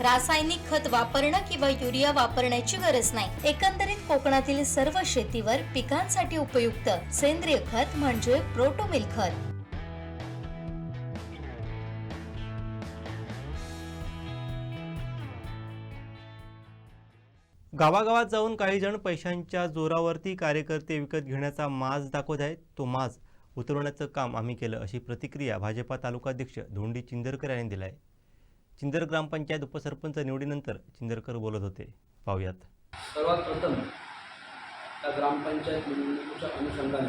रासायनिक खत वापरणं किंवा युरिया वापरण्याची गरज नाही. एकंदरीत कोकणातील सर्व शेतीवर पिकांसाठी उपयुक्त सेंद्रिय खत म्हणजे प्रोटोमिल खत. गावागावात जाऊन काही जण पैशांच्या जोरावरती कार्यकर्ते विकत घेण्याचा माज दाखवत आहेत. तो माज उतरवण्याचं काम आम्ही केलं अशी प्रतिक्रिया भाजपा तालुकाध्यक्ष धोंडी चिंदरकर यांनी दिला आहे. चिंदर ग्रामपंचायत उपसरपंच निवडीनंतर चिंदरकर बोलत होते. पाहूयात. सर्वात प्रथम त्या ग्रामपंचायत निवडणुकीच्या अनुषंगाने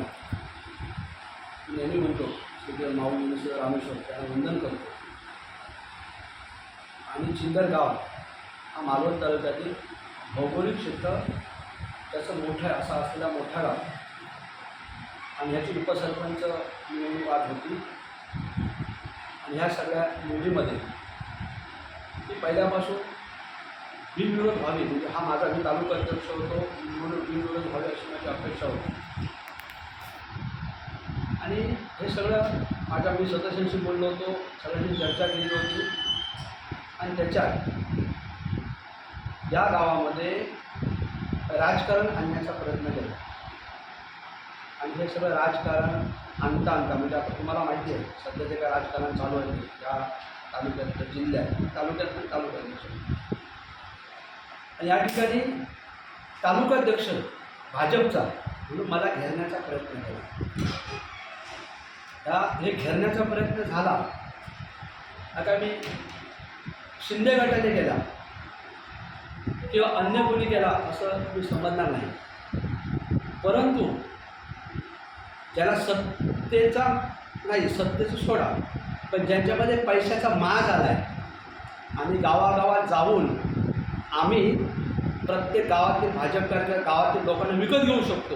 मी नेहमी म्हणतो श्री माऊली मिनिस्टर रामेश्वर त्यांना वंदन करतो. आणि चिंदर गाव हा मालवण तालुक्यातील भौगोलिक क्षेत्र त्याचं मोठं असा असलेला मोठा गाव. आणि ह्याची उपसरपंच निवडणूक आज होती. आणि ह्या सगळ्या निवडीमध्ये पहिल्यापासून बिनविरोध व्हावी. म्हणजे हा माझा मी तालुका अध्यक्ष होतो म्हणून बिनविरोध व्हावे अशी माझी अपेक्षा होती. आणि हे सगळं माझ्या मी सदस्यांशी बोललो होतो सगळ्यांनी चर्चा केली होती. आणि त्याच्यात या गावामध्ये राजकारण आणण्याचा प्रयत्न केला. आणि हे सगळं राजकारण आणता आणता म्हणजे आता तुम्हाला माहिती आहे सध्या जे काय राजकारण चालू आहे त्या या तालुक्यात जिल्ह्यात तालुक्यात पण तालुका आणि या ठिकाणी तालुकाध्यक्ष भाजपचा म्हणून मला घेरण्याचा प्रयत्न केला. या हे घेरण्याचा प्रयत्न झाला. आता मी शिंदे गटाने केला किंवा अन्य कोणी केला असं मी समजणार नाही. परंतु ज्याला सत्तेचा नाही सत्तेचं सोडा पण ज्यांच्यामध्ये पैशाचा माग आला आहे आणि गावागावात जाऊन आम्ही प्रत्येक गावातील भाजप कार्यकर्ते गावातील लोकांना विकत घेऊ शकतो.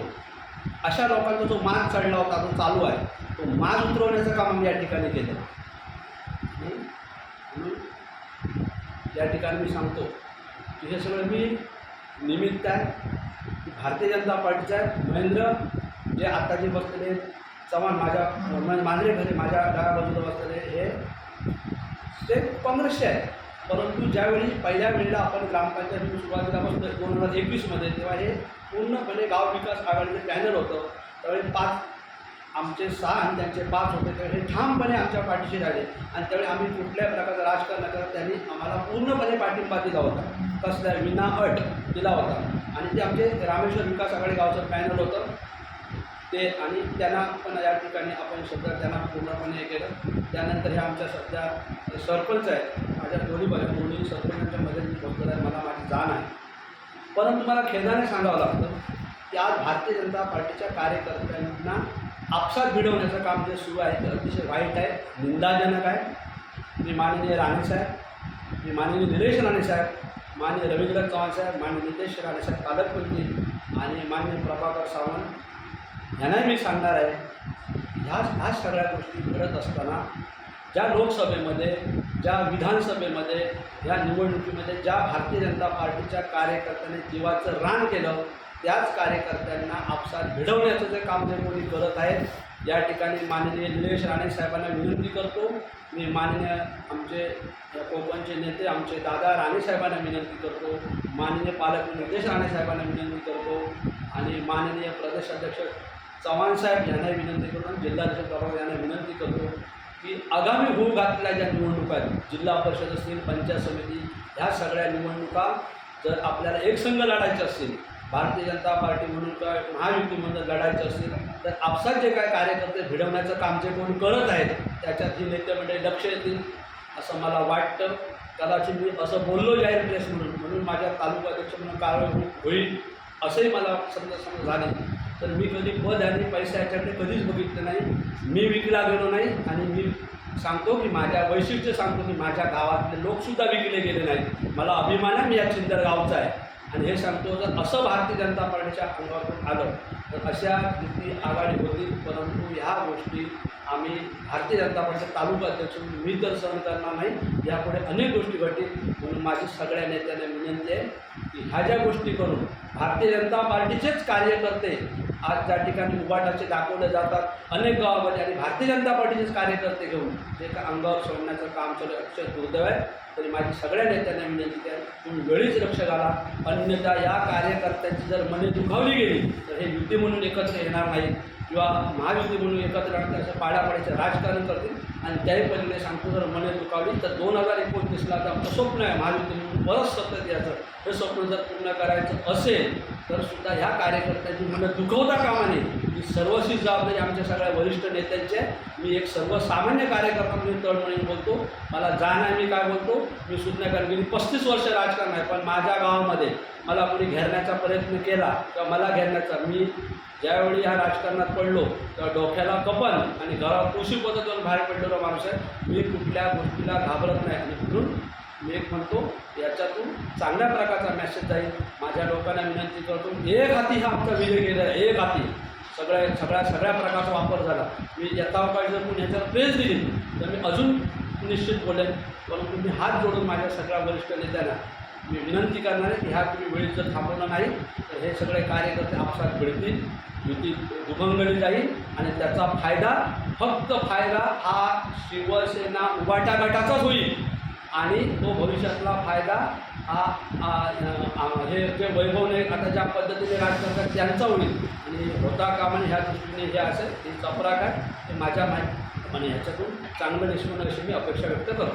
अशा लोकांचा जो माग चढला होता तो चालू आहे तो माग उतरवण्याचं काम आम्ही या ठिकाणी केलं या ठिकाणी मी सांगतो की हे सगळं मी निमित्त आहे भारतीय जनता पार्टीचं आहे. महेंद्र जे आता जे बसलेले चव्हाण माझ्या म्हणजे मांजरे घरी माझ्या डाव्या बाजूला बसलेले हे ते काँग्रेसचे आहे. परंतु ज्यावेळी पहिल्या वेळेला आपण ग्रामपंचायत सुरुवातीला बसतो दोन हजार एकवीसमध्ये तेव्हा हे पूर्णपणे गाव विकास आघाडीचं पॅनल होतं. त्यावेळी पाच आमचे सहा आणि त्यांचे पाच होते त्यावेळी हे ठामपणे आमच्या पाठीशी राहिले. आणि त्यावेळी आम्ही कुठल्याही प्रकारचं राजकारण न करत त्यांनी आम्हाला पूर्णपणे पाठिंबा दिला होता. कसल्या विना अट दिला होता. आणि ते आमचे रामेश्वर विकास आघाडी गावचं पॅनल होतं. ते आणि त्यांना पण या ठिकाणी आपण सध्या त्यांना पूर्णपणे हे केलं. त्यानंतर हे आमच्या सध्या सरपंच आहेत. माझ्या दोन्ही बाजू दोन्ही सरपंचांच्या मध्ये मी आहे. मला माझी जाण आहे. परंतु मला खेदाने सांगावं लागतं की आज भारतीय जनता पार्टीच्या कार्यकर्त्यांना आपसात भिडवण्याचं काम जे सुरू आहे ते अतिशय वाईट आहे निंदाजनक आहे. मी माननीय राणेसाहेब मी माननीय निलेश राणेसाहेब माननीय रवींद्र चव्हाण साहेब माननीय नितेश राणेसाहेब पालकमंत्री आणि माननीय प्रभाकर सावंत यांनाही मी सांगणार आहे. ह्या ह्या सगळ्या गोष्टी घडत असताना ज्या लोकसभेमध्ये ज्या विधानसभेमध्ये या निवडणुकीमध्ये ज्या भारतीय जनता पार्टीच्या कार्यकर्त्यांनी जीवाचं रान केलं त्याच कार्यकर्त्यांना आपसात भिडवण्याचं जे काम जे कोणी करत आहेत या ठिकाणी माननीय निलेश राणे साहेबांना विनंती करतो. मी माननीय आमचे कोकणचे नेते आमचे दादा राणे साहेबांना विनंती करतो. माननीय पालक नितेश राणे साहेबांना विनंती करतो. आणि माननीय प्रदेशाध्यक्ष चव्हाण साहेब यांना विनंती करतो आणि जिल्हाध्यक्ष प्रभाग यांना विनंती करतो की आगामी होऊ घातलेल्या ज्या निवडणुका आहेत जिल्हा परिषद असतील पंचायत समिती ह्या सगळ्या निवडणुका जर आपल्याला एकसंघ लढायचे असतील भारतीय जनता पार्टी म्हणून काय महायुतीमधून लढायचं असेल तर आपसात जे काय कार्यकर्ते भिडवण्याचं काम जे कोण करत आहेत त्याच्यात ही नेते मंडळी लक्ष येतील असं मला वाटतं. कदाचित मी असं बोललो जाहीर प्रेस म्हणून म्हणून माझ्या तालुका अध्यक्ष म्हणून कारवाई होईल असंही मला समजा समजा झाले. तर मी कधी पद आणि पैसे याच्याकडे कधीच बघितलं नाही. मी विकला गेलो नाही आणि मी सांगतो की माझ्या वैशिष्ट्य सांगतो की माझ्या गावातले लोकसुद्धा विकले गेले नाहीत. मला अभिमान आहे मी या चिंतर गावचा आहे. आणि हे सांगतो जर असं भारतीय जनता पार्टीच्या अंगावरून आलं तर अशा युती आघाडी होती परंतु ह्या गोष्टी आम्ही भारतीय जनता पक्षाचे तालुका अध्यक्ष मी तर सहन करणार नाही. यापुढे अनेक गोष्टी घडतील. म्हणून माझी सगळ्या नेत्यांना विनंती आहे की ह्या ज्या गोष्टी करून भारतीय जनता पार्टीचेच कार्यकर्ते आज ज्या ठिकाणी उबाटाचे दाखवले जातात अनेक गावामध्ये आणि भारतीय जनता पार्टीचेच कार्यकर्ते घेऊन ते का अंगावर सोडण्याचं काम चालू अक्षय दुर्दैव आहे. तरी माझी सगळ्या नेत्यांना विनंती आहे तुम्ही वेळीच लक्ष घाला. अन्यथा या कार्यकर्त्यांची जर मने दुखावली गेली तर हे युती म्हणून एकत्र येणार नाही किंवा महायुती म्हणून एकत्र येणार असं पाडापाडीचं राजकारण करतील. आणि त्याही पलीकडे सांगतो जर मने दुखावली तर दोन हजार एकोणतीसला तर आमचं स्वप्न आहे महायुती म्हणून परत सतत याचं हे स्वप्न जर पूर्ण करायचं असेल तर सुद्धा ह्या कार्यकर्त्यांची मुलं दुखवता कामा नये. ही सर्वस्वी जबाबदारी आमच्या सगळ्या वरिष्ठ नेत्यांची आहे. मी एक सर्वसामान्य कार्यकर्ता म्हणून तळमळीने बोलतो. मला जाण आहे मी काय बोलतो? मी सुज्ञ कारण गेली पस्तीस वर्ष राजकारण आहे पण माझ्या गावामध्ये मला कोणी घेरण्याचा प्रयत्न केला किंवा मला घेरण्याचा मी ज्यावेळी ह्या राजकारणात पडलो तेव्हा डोक्याला कपन आणि घरावर कृषी पद्धतीवर बाहेर पडलेला माणूस आहे. मी कुठल्या गोष्टीला घाबरत नाही. आणि म्हणून मी एक म्हणतो याच्यातून चांगल्या प्रकारचा मेसेज जाईल. माझ्या लोकांना विनंती करतो एक हाती हा आमचा विजय गेला आहे एक हाती. सगळ्या सगळ्या सगळ्या प्रकारचा वापर झाला. मी यथावकाळी जर कोणी ह्याच्यावर प्रेस दिली तर मी अजून निश्चित बोलेन. परंतु मी हात जोडून माझ्या सगळ्या वरिष्ठ नेत्यांना मी विनंती करणार आहे की ह्या तुम्ही वेळी जर थांबवलं नाही तर हे सगळे कार्यकर्ते आपसात भिडतील युती दुभंगली जाईल आणि त्याचा फायदा फक्त फायदा हा शिवसेना उबाटा गटाचाच होईल. आणि तो भविष्यातला फायदा हा हे जे नाही आता ज्या पद्धतीने राजकारणात त्यांचा होईल आणि होता कामाने ह्या दृष्टीने हे असेल हे चपराक आहे हे माझ्या माहिती आणि ह्याच्यातून चांगलं निष्पन्न अशी मी अपेक्षा व्यक्त करतो.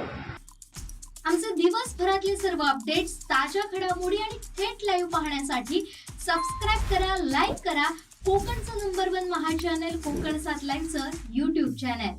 आमचे दिवसभरातले सर्व अपडेट्स ताज्या घडामोडी आणि थेट लाईव्ह पाहण्यासाठी सबस्क्राईब करा लाईक करा. कोकणचं नंबर वन महा चॅनल कोकण सात लाईनचं युट्यूब चॅनल